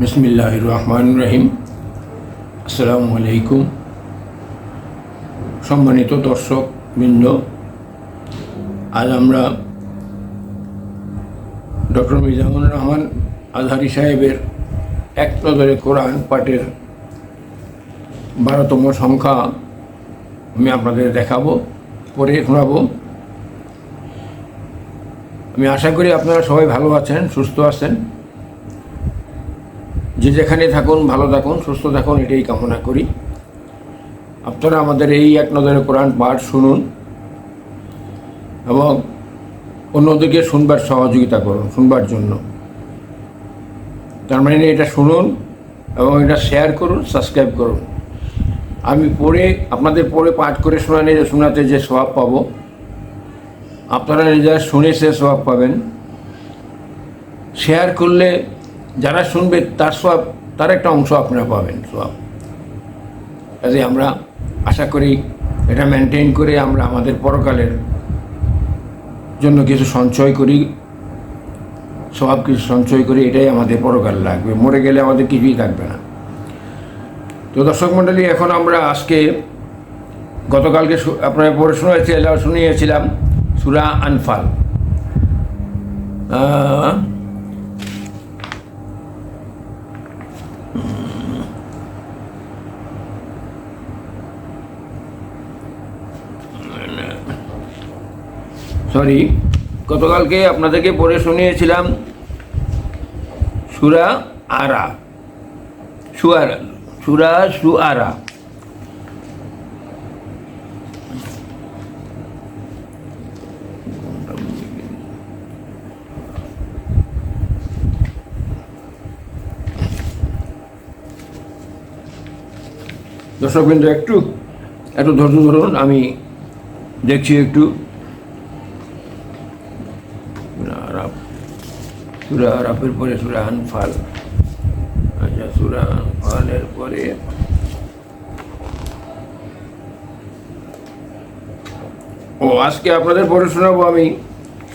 বিসমিল্লাহ রহমান রহিম আসসালামু আলাইকুম সম্মানিত দর্শক বৃন্দ আজ আমরা ডক্টর মিজানুর রহমান আজহারি সাহেবের এক নজরে কোরআন পাঠের বারোতম সংখ্যা আমি আপনাদের দেখাবো পরে শোনাবো। আমি আশা করি আপনারা সবাই ভালো আছেন, সুস্থ আছেন। যে যেখানে থাকুন, ভালো থাকুন, সুস্থ থাকুন, এটাই কামনা করি। আপনারা আমাদের এই এক নজরে কোরআন পাঠ শুনুন এবং অন্যদিকে শুনবার সহযোগিতা করুন, শুনবার জন্য। তার মানে এটা শুনুন এবং এটা শেয়ার করুন সাবস্ক্রাইব করুন। আমি পড়ে, আপনাদের পড়ে পাঠ করে শোনা শোনানে শোনাতে যে স্বভাব পাবো, আপনারা নিজেরা শুনে সে স্বভাব পাবেন। শেয়ার করলে যারা শুনবে, তার সব, তার একটা অংশ আপনারা পাবেন, সব। কাজে আমরা আশা করি এটা মেনটেন করে আমরা আমাদের পরকালের জন্য কিছু সঞ্চয় করি, সব কিছু সঞ্চয় করি, এটাই আমাদের পরকাল লাগবে। মরে গেলে আমাদের কিছুই থাকবে না। তো দর্শক মণ্ডলী, এখন আমরা আজকে গতকালকে আপনার পড়ে শুনেছিলাম, শুনিয়েছিলাম সুরা আনফাল। সরি গতকালকে আপনাদেরকে পড়ে শুনিয়েছিলাম সুরা আরা, সুয়ারা, সুরা সুয়ারা। দর্শক বিন্দু একটু একটু ধৈর্য ধরুন, আমি দেখছি একটু সুরা আরাফ সুরা আরাফের পরে সুরা আনফাল। আচ্ছা সুরা আনফালের পরে ও, আজকে আপনাদের পড়ে শোনাবো আমি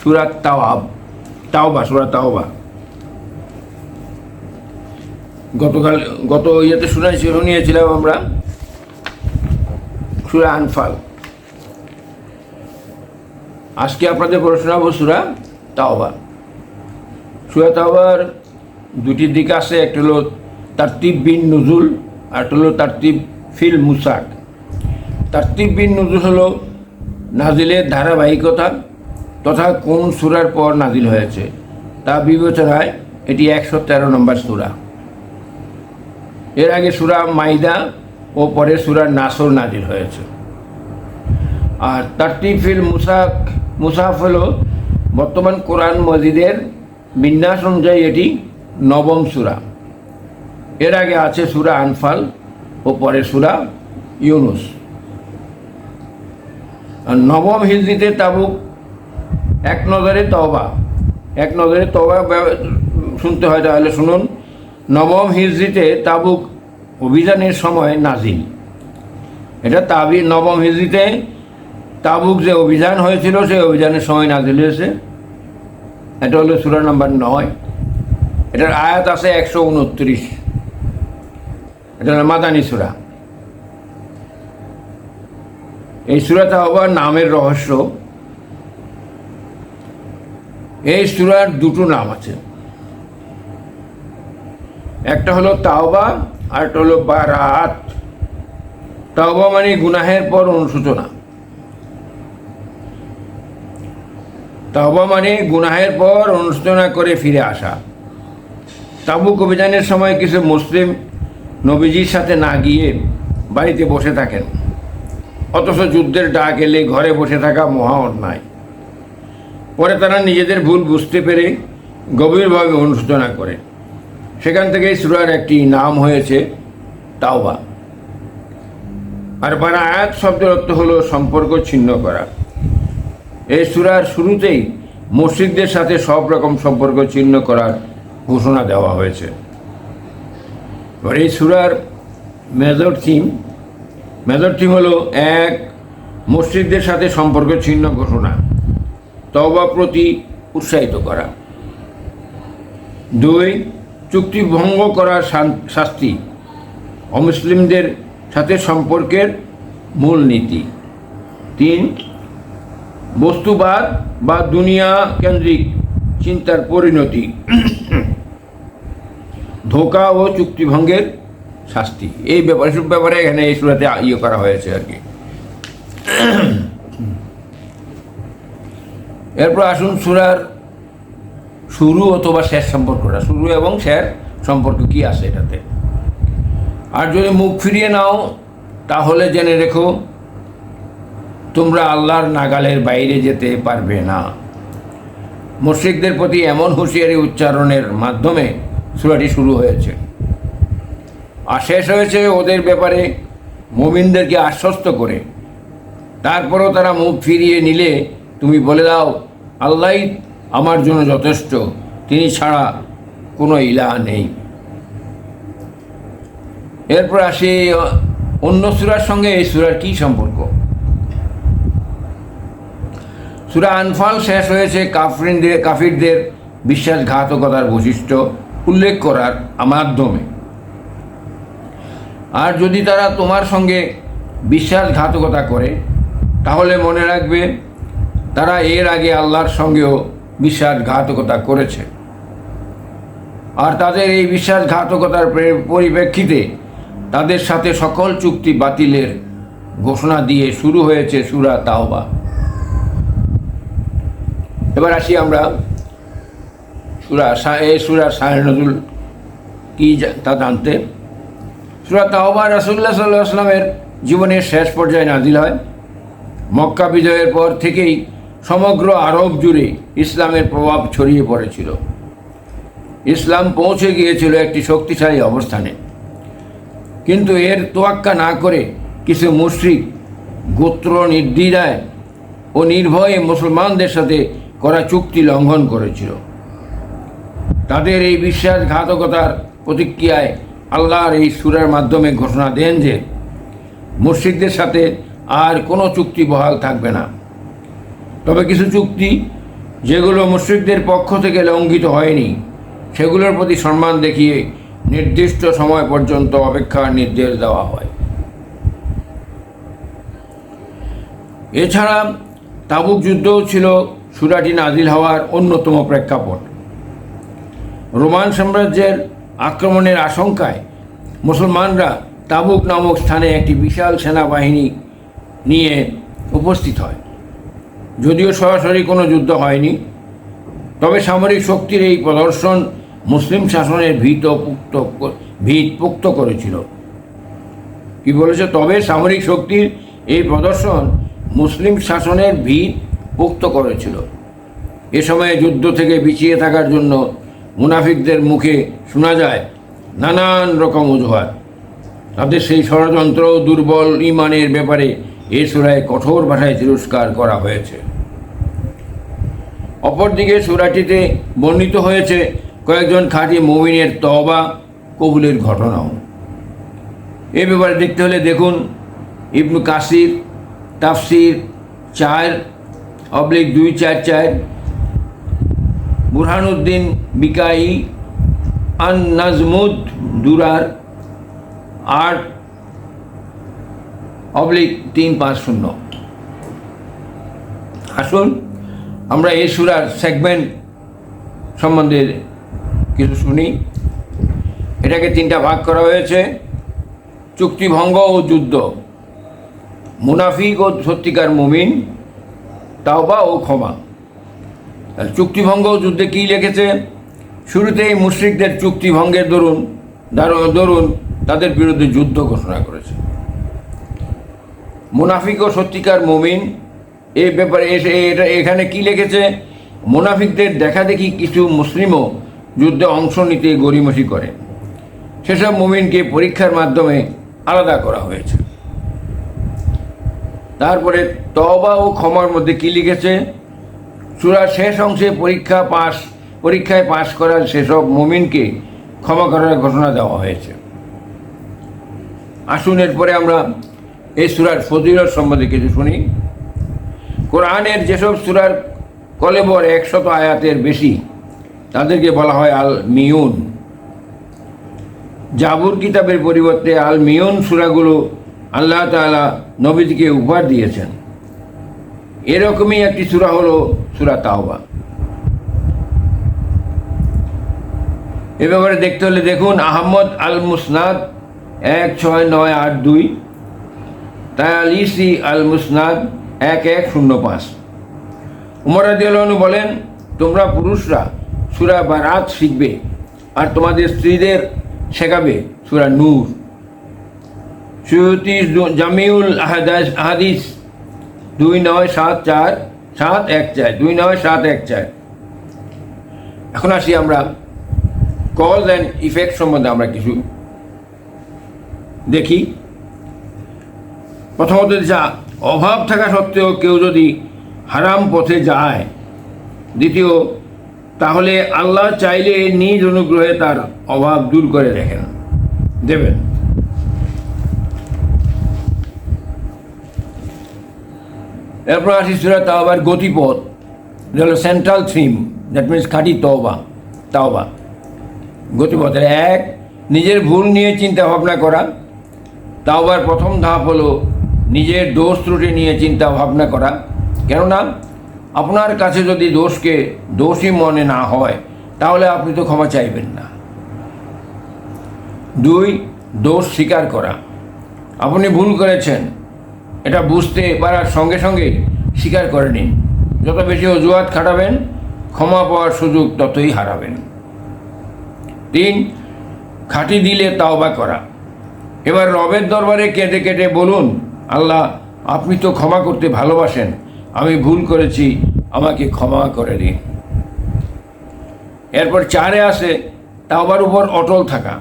সুরা তাওয়াব। তাওবা, সুরা তাওবা। গতকাল, গত ইয়েতে শুনাইছি, শুনিয়েছিলাম আমরা সুরা আনফাল। আজকে আপনাদের পড়ে শোনাবো সুরা তাওবা। সুরা তাওবার দুটি দিক আছে একটা হলো তারতিব বিন নজুল আর একটা হলো তারতিব ফিল মুসাক। তারতিব বিন নজুল হলো নাজিলের ধারাবাহিকতা তথা কোন সুরার পর নাজিল হয়েছে তা বিবেচনায় এটি একশো তেরো নম্বর সুরা। এর আগে সুরা মাইদা ও পরে সুরা নাসর নাজিল হয়েছে। আর তারতিফিল মুসাক, মুসাফ হল বর্তমান কোরআন মজিদের বিন্যাস অনুযায়ী এটি নবম সুরা। এর আগে আছে সুরা আনফাল ও পরে সুরা ইউনুস। নবম হিজড়িতে তাবুক, এক নজরে তওবা। এক নজরে ব্যব- শুনতে হয় তাহলে শুনুন। নবম হিজড়িতে তাবুক অভিযানের সময় নাজিল। এটা তাবি নবম হিজড়িতে তাবুক যে অভিযান হয়েছিল, সেই অভিযানের সময় নাজিল হয়েছে। এটা হলো সুরা নাম্বার নয়। এটার আয়াত আছে একশো উনত্রিশ। এটা হলো মাদানী সুরা। এই সুরাটা আবার নামের রহস্য। এই সুরার দুটো নাম আছে। একটা হলো তাওবা, আর একটা হলো বারাত। তাওবা মানে গুনাহের পর অনুশোচনা। তাওবা মানে গুনাহের পর অনুশোচনা করে ফিরে আসা। তাবুক অভিযানের সময় কিছু মুসলিম নবীজির সাথে না গিয়ে বাড়িতে বসে থাকেন। অথচ যুদ্ধের ডাক এলে ঘরে বসে থাকা মহা অন্যায়। পরে তারা নিজেদের ভুল বুঝতে পেরে গভীরভাবে অনুশোচনা করে। সেখান থেকেই সুরার একটি নাম হয়েছে তাওবা। আর বারা আয়াত শব্দের অর্থ হলো সম্পর্ক ছিন্ন করা। এই সুরার শুরুতেই মসজিদদের সাথে সব রকম সম্পর্ক ছিন্ন করার ঘোষণা দেওয়া হয়েছে। এই সুরার মেজর থিম মেজর থিম হলো এক মসজিদদের সাথে সম্পর্ক ছিন্ন ঘোষণা তবা প্রতি উৎসাহিত করা। দুই, চুক্তি ভঙ্গ করার শাস্তি, অমুসলিমদের সাথে সম্পর্কের মূল নীতি তিন বস্তুবাদ বা দুনিয়া কেন্দ্রিক চিন্তার পরিণতি। ধোকা ও চুক্তিভঙ্গের শাস্তি। এই ব্যাপারে সব ব্যাপারে এখানে এই সুরাতে ইয়ে করা হয়েছে আর কি। এরপর আসুন সুরার শুরু অথবা শেষ সম্পর্কটা। শুরু এবং শেষ সম্পর্ক কি আছে এটাতে? আর যদি মুখ ফিরিয়ে নাও, তাহলে জেনে রেখো তোমরা আল্লাহর নাগালের বাইরে যেতে পারবে না। মুশ্রিকদের প্রতি এমন হুঁশিয়ারি উচ্চারণের মাধ্যমে সুরাটি শুরু হয়েছে। আর শেষ হয়েছে ওদের ব্যাপারে মুমিনদেরকে আশ্বস্ত করে। তারপরও তারা মুখ ফিরিয়ে নিলে, তুমি বলে দাও আল্লাহই আমার জন্য যথেষ্ট, তিনি ছাড়া কোনো ইলা নেই। এরপর আসি অন্য সুরার সঙ্গে এই সুরার কী সম্পর্ক? সুরা আনফাল শেষ হয়েছে কাফরিনদের, কাফিরদের বিশ্বাসঘাতকতার বৈশিষ্ট্য উল্লেখ করার মাধ্যমে। আর যদি তারা তোমার সঙ্গে বিশ্বাসঘাতকতা করে, তাহলে মনে রাখবে তারা এর আগে আল্লাহর সঙ্গেও বিশ্বাসঘাতকতা করেছে। আর তাদের এই বিশ্বাসঘাতকতার পরিপ্রেক্ষিতে তাদের সাথে সকল চুক্তি বাতিলের ঘোষণা দিয়ে শুরু হয়েছে সুরা তাওবা। এবার আসি আমরা সুরা এই সুরা সাহের নজরুল কি তা জানতে। সুরা তাওবা রাসুল্লাহ সাল্লাহ আসলামের জীবনের শেষ পর্যায়ে নাজিল হয়। মক্কা বিজয়ের পর থেকেই সমগ্র আরব জুড়ে ইসলামের প্রভাব ছড়িয়ে পড়েছিল। ইসলাম পৌঁছে গিয়েছিল একটি শক্তিশালী অবস্থানে। কিন্তু এর তোয়াক্কা না করে কিছু মুশ্রিক গোত্র নির্দ্বিধায় ও নির্ভয়ে মুসলমানদের সাথে করা চুক্তি লঙ্ঘন করেছিল। তাদের এই বিশ্বাসঘাতকতার প্রতিক্রিয়ায় আল্লাহর এই সুরের মাধ্যমে ঘোষণা দেন যে মুশ্রিকদের সাথে আর কোনো চুক্তি বহাল থাকবে না। তবে কিছু চুক্তি, যেগুলো মুশ্রিকদের পক্ষ থেকে লঙ্ঘিত হয়নি, সেগুলোর প্রতি সম্মান দেখিয়ে নির্দিষ্ট সময় পর্যন্ত অপেক্ষার নির্দেশ দেওয়া হয়। এছাড়া তাবুক যুদ্ধও ছিল সুরাটি নাজিল হওয়ার অন্যতম প্রেক্ষাপট। রোমান সাম্রাজ্যের আক্রমণের আশঙ্কায় মুসলমানরা তাবুক নামক স্থানে একটি বিশাল সেনাবাহিনী নিয়ে উপস্থিত হয়। যদিও সরাসরি কোনো যুদ্ধ হয়নি, তবে সামরিক শক্তির এই প্রদর্শন মুসলিম শাসনের ভীত পুক্ত ভিত পুক্ত করেছিল। কি বলেছে? তবে সামরিক শক্তির এই প্রদর্শন মুসলিম শাসনের ভিত পুক্ত করেছিল। এ সময়ে যুদ্ধ থেকে পিছিয়ে থাকার জন্য মুনাফিকদের মুখে শোনা যায় নানান রকম অজুহাত। তাদের সেই ষড়যন্ত্র দুর্বল ইমানের ব্যাপারে এ সুরায় কঠোর ভাষায় তিরস্কার করা হয়েছে। অপরদিকে সুরাটিতে বর্ণিত হয়েছে কয়েকজন খাঁটি মমিনের তবা কবুলের ঘটনাও। এ ব্যাপারে দেখতে হলে দেখুন, ইবনু কাসির, তাফসির চার অবলিক দুই চার চার। বুরহানুদ্দিন বিকাই, আন নাজমুদ দুরার আট, অবলিক তিন পাঁচ শূন্য। আসুন, আমরা এই সুরার সেগমেন্ট সম্বন্ধে কিছু শুনি। এটাকে তিনটা ভাগ করা হয়েছে। চুক্তিভঙ্গ ও যুদ্ধ। মুনাফিক ও সত্যিকার মুমিন। তাওবা ও ক্ষমা। চুক্তিভঙ্গ যুদ্ধে কী লিখেছে? শুরুতেই মুশ্রিকদের চুক্তিভঙ্গের দরুন দরুন তাদের বিরুদ্ধে যুদ্ধ ঘোষণা করেছে। মুনাফিক ও সত্যিকার মুমিন এই ব্যাপারে এসে এটা এখানে কি লিখেছে? মুনাফিকদের দেখা দেখি কিছু মুসলিমও যুদ্ধে অংশ নিতে গড়িমসি করে। সেসব মুমিনকে পরীক্ষার মাধ্যমে আলাদা করা হয়েছে। তারপরে তবা ও ক্ষমার মধ্যে কি লিখেছে? চূড়ার শেষ অংশে পরীক্ষা পাশ, পরীক্ষায় পাশ করার সেসব মুমিনকে ক্ষমা করার ঘোষণা দেওয়া হয়েছে। আসুন এরপরে আমরা এই সুরার ফজিলত সম্বন্ধে কিছু শুনি। কোরআনের যেসব সুরার কলেবর একশত আয়াতের বেশি, তাদেরকে বলা হয় আল মিউন জাবুর কিতাবের পরিবর্তে আল মিয়ন সুরাগুলো আল্লাহ তাআলা নবীজিকে উপহার দিয়েছেন। এরকমই একটি সূরা হলো সুরা তাওবা। এ ব্যাপারে দেখতে হলে দেখুন, আহমদ আল মুসনাদ এক ছয় নয় আট দুই, তায়ালিসি আল মুসনাদ এক এক শূন্য পাঁচ। উমর আদিউল্লাহনু বলেন, তোমরা পুরুষরা সুরা বারাত শিখবে আর তোমাদের স্ত্রীদের শেখাবে সুরা নূর। সুয়তি জামিউল আহাদাস আহাদিস দুই নয় সাত চার, সাত এক চার, দুই নয় সাত এক চার। এখন আসি আমরা কজ অ্যান্ড ইফেক্ট সম্বন্ধে আমরা কিছু দেখি। প্রথমত যা অভাব থাকা সত্ত্বেও কেউ যদি হারাম পথে যায়, দ্বিতীয়, তাহলে আল্লাহ চাইলে নিজ অনুগ্রহে তার অভাব দূর করে দেখেন, দেবেন। এরপর আসি সুরা তাওবার গতিপথ। এটা হলো সেন্ট্রাল থিম দ্যাট মিনস খাঁটি তওবা, তাওবা। গতিপথের এক, নিজের ভুল নিয়ে চিন্তা ভাবনা করা। তাওবার প্রথম ধাপ হলো নিজের দোষ ত্রুটি নিয়ে চিন্তা ভাবনা করা। কেননা, আপনার কাছে যদি দোষকে দোষী মনে না হয়, তাহলে আপনি তো ক্ষমা চাইবেন না। দুই, দোষ স্বীকার করা। আপনি ভুল করেছেন এটা বুঝতে পারার সঙ্গে সঙ্গে স্বীকার করে নিন। যত বেশি অজুহাত খাটাবেন, ক্ষমা পাওয়ার সুযোগ ততই হারাবেন। তিন, খাঁটি দিলে তাওবা করা। এবার রবের দরবারে কেটে কেটে বলুন, আল্লাহ, আপনি তো ক্ষমা করতে ভালোবাসেন, আমি ভুল করেছি, আমাকে ক্ষমা করে দিন। এরপর চারে আসে তাওবার উপর অটল থাকা।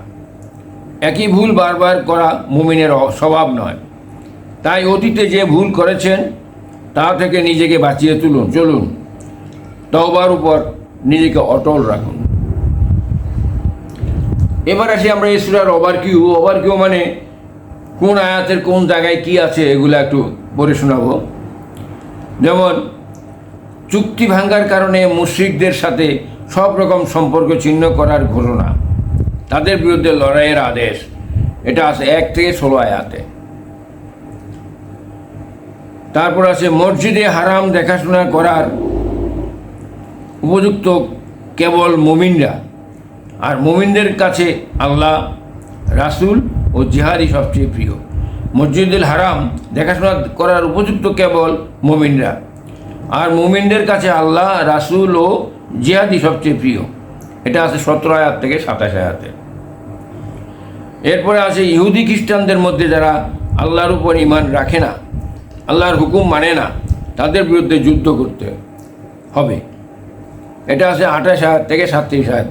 একই ভুল বারবার করা মুমিনের স্বভাব নয়। তাই অতীতে যে ভুল করেছেন, তা থেকে নিজেকে বাঁচিয়ে তুলুন, চলুন। তওবার উপর নিজেকে অটল রাখুন। এবার আসি আমরা এই সুরার ওভার কিউ ওভার কিউ মানে কোন আয়াতের কোন জায়গায় কি আছে, এগুলো একটু পড়ে শোনাবো। যেমন, চুক্তি ভাঙ্গার কারণে মুশ্রিকদের সাথে সব রকম সম্পর্ক ছিন্ন করার ঘোষণা। তাদের বিরুদ্ধে লড়াইয়ের আদেশ। এটা আছে এক থেকে ষোলো আয়াতে। তারপর আছে মসজিদে হারাম দেখাশোনা করার উপযুক্ত কেবল মুমিনরা। আর মুমিনদের কাছে আল্লাহ, রাসূল ও জিহাদি সবচেয়ে প্রিয়। মসজিদুল হারাম দেখাশোনা করার উপযুক্ত কেবল মুমিনরা। আর মুমিনদের কাছে আল্লাহ, রাসূল ও জিহাদি সবচেয়ে প্রিয়। এটা আছে সতেরো হাজার থেকে সাতাশ আয়াতে। এরপরে আছে ইহুদি খ্রিস্টানদের মধ্যে যারা আল্লাহর উপর ইমান রাখে না আল্লাহর হুকুম মানে না, তাদের বিরুদ্ধে যুদ্ধ করতে হবে। এটা আছে আঠাশ হাজার থেকে সাতত্রিশ হাজার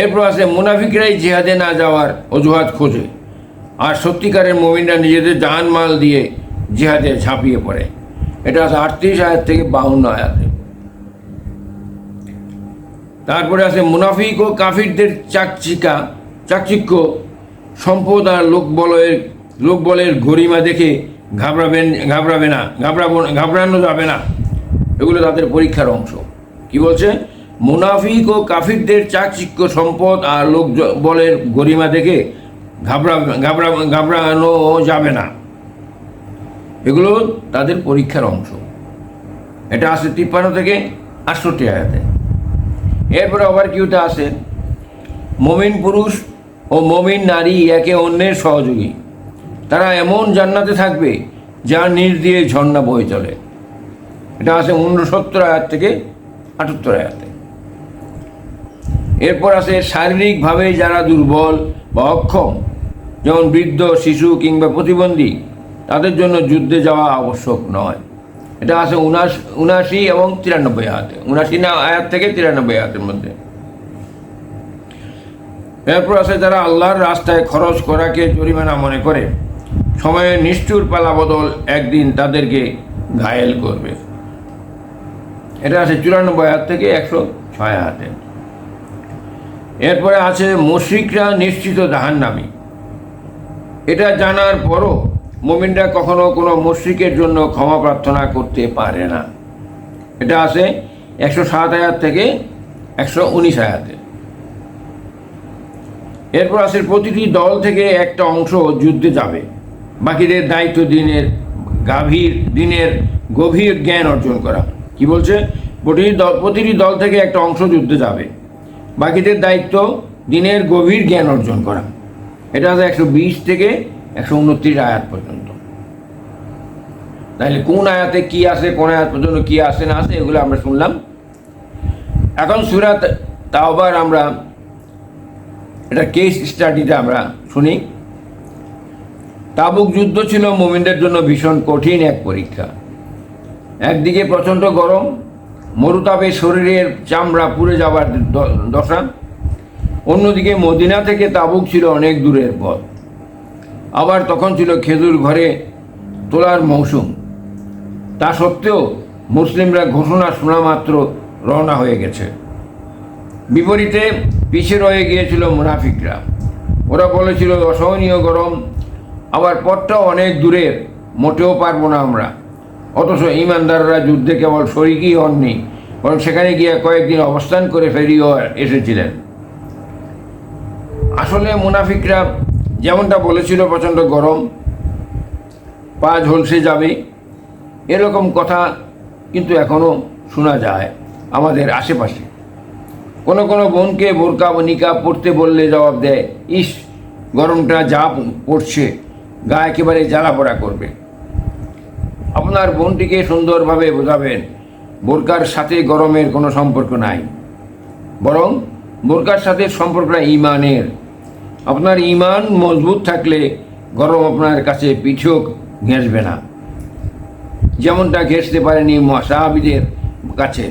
এরপর আছে, মুনাফিকরাই জিহাদে না যাওয়ার অজুহাত খোঁজে। আর সত্যিকারের মমিনরা নিজেদের জাহান মাল দিয়ে জিহাদে ঝাঁপিয়ে পড়ে। এটা আছে আটত্রিশ হাজার থেকে বাউন্ন আয়াতে। তারপরে আছে, মুনাফিক ও কাফিরদের চাকচিকা, চাকচিক্য সম্পদ আর লোকবলের লোকবলের গরিমা দেখে ঘাবড়াবেন, ঘাবড়াবে না, ঘাবড়াবো ঘাবড়ানো যাবে না। এগুলো তাদের পরীক্ষার অংশ। কি বলছে? মুনাফিক ও কাফিরদের চাকচিক্য সম্পদ আর লোক বলের গরিমা দেখে ঘাবড়া ঘাবড়া ঘাবড়ানো যাবে না। এগুলো তাদের পরীক্ষার অংশ। এটা আসে তিপ্পান্ন থেকে আটষট্টি আয়াতে। এরপরে আবার কিউতে আসে? মমিন পুরুষ ও মমিন নারী একে অন্যের সহযোগী। তারা এমন জান্নাতে থাকবে যার নিচ দিয়ে ঝর্ণা বয়ে চলে। এটা আছে উনসত্তর আয়াত থেকে আটাত্তর আয়াতে। এরপর আছে শারীরিকভাবে যারা দুর্বল বা অক্ষম, যেমন বৃদ্ধ, শিশু কিংবা প্রতিবন্ধী, তাদের জন্য যুদ্ধে যাওয়া আবশ্যক নয়। এটা আছে উনাশ, উনাশি এবং তিরানব্বই আয়াতে। উনাশি না, আয়াত থেকে তিরানব্বই আয়াতের মধ্যে। এরপর আছে যারা আল্লাহর রাস্তায় খরচ করাকে জরিমানা মনে করে। সময়ে নিষ্ঠুর পালা বদল একদিন তাদেরকে ঘায়েল করবে। এটা আছে চুরানব্বই হাত থেকে একশো ছয় হাতে। এরপরে আছে মুশ্রিকরা নিশ্চিত জাহান্নামী। এটা জানার পরও মোমিনরা কখনো কোনো মুশ্রিকের জন্য ক্ষমা প্রার্থনা করতে পারে না। এটা আছে একশো সাত হাজার থেকে একশো উনিশ হাজাতে এরপর আছে প্রতিটি দল থেকে একটা অংশ যুদ্ধে যাবে। বাকিদের দায়িত্ব দিনের, গাভীর দিনের গভীর জ্ঞান অর্জন করা। কি বলছে? প্রতিটি দল প্রতিটি দল থেকে একটা অংশ যুদ্ধে যাবে। বাকিদের দায়িত্ব দিনের গভীর জ্ঞান অর্জন করা। এটা আছে একশো বিশ থেকে একশো উনত্রিশ আয়াত পর্যন্ত। তাহলে কোন আয়াতে কি আছে, কোন আয়াত পর্যন্ত কি আসে না আসে এগুলো আমরা শুনলাম। এখন সুরাত তাওবার আমরা, এটা কেস স্টাডিতে আমরা শুনি। তাবুক যুদ্ধ ছিল মোমিনদের জন্য ভীষণ কঠিন এক পরীক্ষা। একদিকে প্রচণ্ড গরম, মরুতাপে শরীরের চামড়া পুড়ে দ- দশা, অন্যদিকে মদিনা থেকে তাবুক ছিল অনেক দূরের পথ। আবার তখন ছিল খেজুর ঘরে তোলার মৌসুম। তা সত্ত্বেও মুসলিমরা ঘোষণা শোনা মাত্র রওনা হয়ে গেছে। বিপরীতে পিছিয়ে রয়ে গিয়েছিল মুনাফিকরা। ওরা বলেছিল, অসহনীয় গরম আবার পথটাও অনেক দূরের, মোটেও পারব না আমরা। অথচ ইমানদাররা যুদ্ধে কেবল শরিকই হননি, বরং সেখানে গিয়ে কয়েকদিন অবস্থান করে ফেরিও এসেছিলেন। আসলে মুনাফিকরা যেমনটা বলেছিল, প্রচণ্ড গরম, পা ঝলসে যাবে, এরকম কথা কিন্তু এখনও শোনা যায় আমাদের আশেপাশে। কোনো কোনো বোনকে বোরকা বা নিকাব পড়তে বললে জবাব দেয়, ইস, গরমটা যা পড়ছে। গা একেবারে জ্বালা পোড়া করবে। আপনার বোনটিকে সুন্দরভাবে বোঝাবেন, বোরকার সাথে গরমের কোনো সম্পর্ক নাই। বরং বোরকার সাথে সম্পর্কটা ইমানের। আপনার ইমান মজবুত থাকলে গরম আপনার কাছে পিছিয়েও ঘেঁষবে না। যেমনটা ঘেঁষতে পারেনি সাহাবিদের কাছে।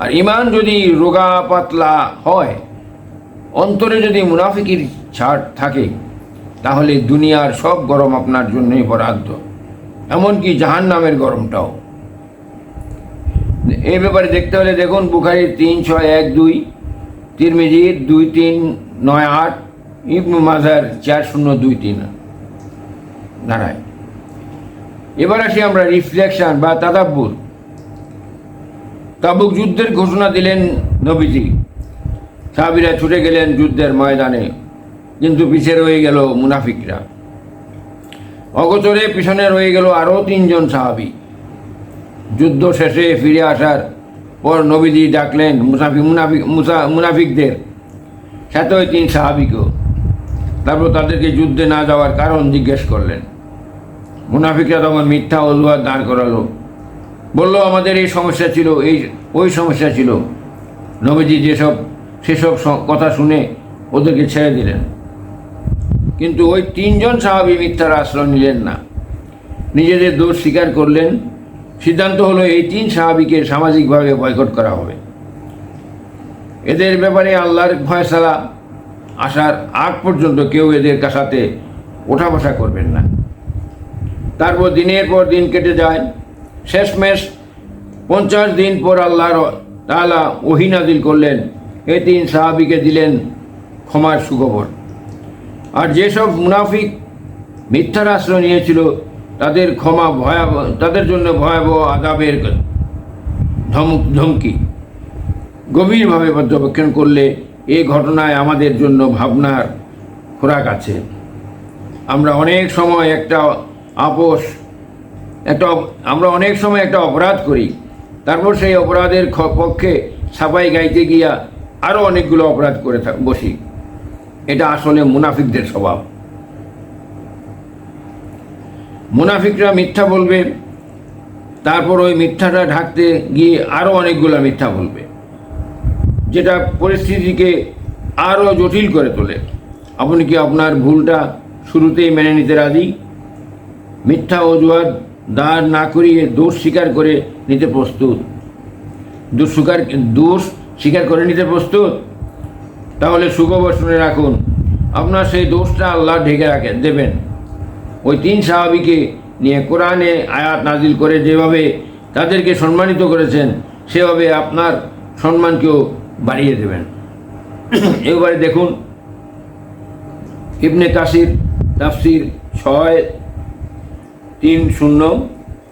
আর ইমান যদি রোগা পাতলা হয়, অন্তরে যদি মুনাফিকির ছাড় থাকে তাহলে দুনিয়ার সব গরম আপনার জন্যই বরাদ্দ। এমনকি জাহান নামের গরমটাও। এই ব্যাপারে দেখতে হলে দেখুন, বুখারির তিন, ছয়, এক, দুই, তিরমিজির দুই, তিন, নয়, আট, ইবনু মাজার চার, শূন্য, দুই, তিন। দাঁড়ায় এবার আসি আমরা রিফ্লেকশন বা তাদাব্বুর। তাবুক যুদ্ধের ঘোষণা দিলেন নবীজি। সাহাবিরা ছুটে গেলেন যুদ্ধের ময়দানে। কিন্তু পিছিয়ে রয়ে গেল মুনাফিকরা। অগোচরে পিছনে রয়ে গেল আরও তিনজন সাহাবি। যুদ্ধ শেষে ফিরে আসার পর নবীজি ডাকলেন মুসাফিক মুনাফিক মুসা, মুনাফিকদের সাথে ওই তিন সাহাবিকেও। তারপর তাদেরকে যুদ্ধে না যাওয়ার কারণ জিজ্ঞেস করলেন। মুনাফিকরা তখন মিথ্যা অজুহাত দাঁড় করালো। বলল, আমাদের এই সমস্যা ছিল, এই, ওই সমস্যা ছিল। নবীজি যেসব, সেসব কথা শুনে ওদেরকে ছেড়ে দিলেন। কিন্তু ওই তিনজন সাহাবি মিথ্যার আশ্রয় নিলেন না। নিজেদের দোষ স্বীকার করলেন। সিদ্ধান্ত হলো এই তিন সাহাবিকে সামাজিকভাবে বয়কট করা হবে। এদের ব্যাপারে আল্লাহর ফয়সালা আসার আগ পর্যন্ত কেউ এদের সাথে ওঠা বসা করবেন না। তারপর দিনের পর দিন কেটে যায়। শেষমেশ পঞ্চাশ দিন পর আল্লাহর তাআলা ওহিনাদিল করলেন। এই তিন সাহাবিকে দিলেন ক্ষমার সুখবর। আর যেসব মুনাফিক মিথ্যার আশ্রয় নিয়েছিল, তাদের ক্ষমা ভয়াবহ, তাদের জন্য ভয়াবহ আদাবের ধমক, ধমকি গভীরভাবে পর্যবেক্ষণ করলে এ ঘটনায় আমাদের জন্য ভাবনার খোরাক আছে। আমরা অনেক সময় একটা আপোষ, একটা আমরা অনেক সময় একটা অপরাধ করি। তারপর সেই অপরাধের পক্ষে সাফাই গাইতে গিয়া আরও অনেকগুলো অপরাধ করে থাক বসি। এটা আসলে মুনাফিকদের স্বভাব। মুনাফিকরা মিথ্যা বলবে, তারপর ওই মিথ্যাটা ঢাকতে গিয়ে আরও অনেকগুলো মিথ্যা বলবে, যেটা পরিস্থিতিকে আরও জটিল করে তোলে। আপনি কি আপনার ভুলটা শুরুতেই মেনে নিতে রাজি? মিথ্যা অজুহাত দাঁড় না করিয়ে দোষ স্বীকার করে নিতে প্রস্তুত। দোষ স্বীকার দোষ স্বীকার করে নিতে প্রস্তুত? তাহলে সুখবর শুনে রাখুন। আপনার সেই দোষটা আল্লাহ ঢেকে রাখেন দেবেন। ওই তিন সাহাবিকে নিয়ে কোরআনে আয়াত নাজিল করে যেভাবে তাদেরকে সম্মানিত করেছেন, সেভাবে আপনার সম্মানকেও বাড়িয়ে দেবেন। এবারে দেখুন, ইবনে কাসির তাফসির ছয় তিন শূন্য,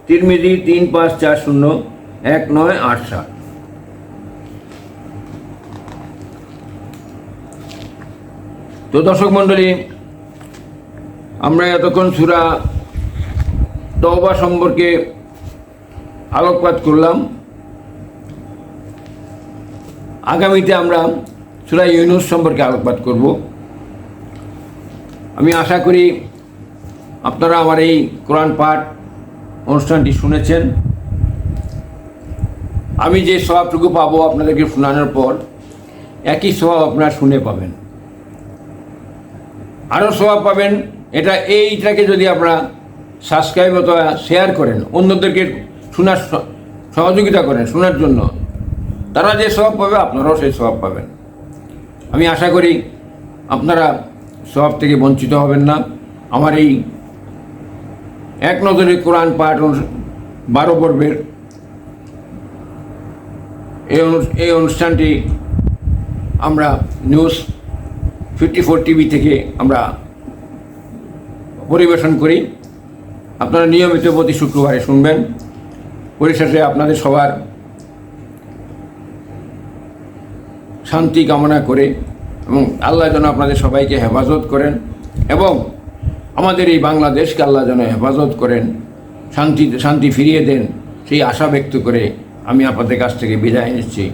তিরমিজি তিন পাঁচ চার শূন্য, এক নয় আট সাত। তো দর্শক মণ্ডলী, আমরা এতক্ষণ সুরা তওবা সম্পর্কে আলোকপাত করলাম। আগামীতে আমরা সুরা ইউনুস সম্পর্কে আলোকপাত করব। আমি আশা করি আপনারা আমার এই কোরআন পাঠ অনুষ্ঠানটি শুনেছেন। আমি যে স্বভাবটুকু পাবো আপনাদেরকে শোনানোর পর, একই স্বভাব আপনারা শুনে পাবেন। আরও স্বভাব পাবেন। এটা, এইটাকে যদি আপনারা সাবস্ক্রাইব অথবা শেয়ার করেন, অন্যদেরকে শোনার সহযোগিতা করেন, শোনার জন্য, তারা যে স্বভাব পাবে, আপনারাও সেই স্বভাব পাবেন। আমি আশা করি আপনারা স্বভাব থেকে বঞ্চিত হবেন না। আমার এই এক নজরে কোরআন পাঠ বারো পর্বের এই অনুষ্ঠানটি আমরা নিউজ ফিফটি ফোর টিভি থেকে আমরা পরিবেশন করি। আপনারা নিয়মিত প্রতি শুক্রবারে শুনবেন। পরিশেষে আপনাদের সবার শান্তি কামনা করে এবং আল্লাহ যেন আপনাদের সবাইকে হেফাজত করেন এবং আমাদের এই বাংলাদেশকে আল্লাহ যেন হেফাজত করেন, শান্তি শান্তি ফিরিয়ে দেন, সেই আশা ব্যক্ত করে আমি আপনাদের কাছ থেকে বিদায় নিচ্ছি।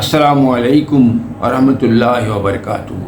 আসসালামু আলাইকুম আ রহমতুল্লাহ বারকাতুহ।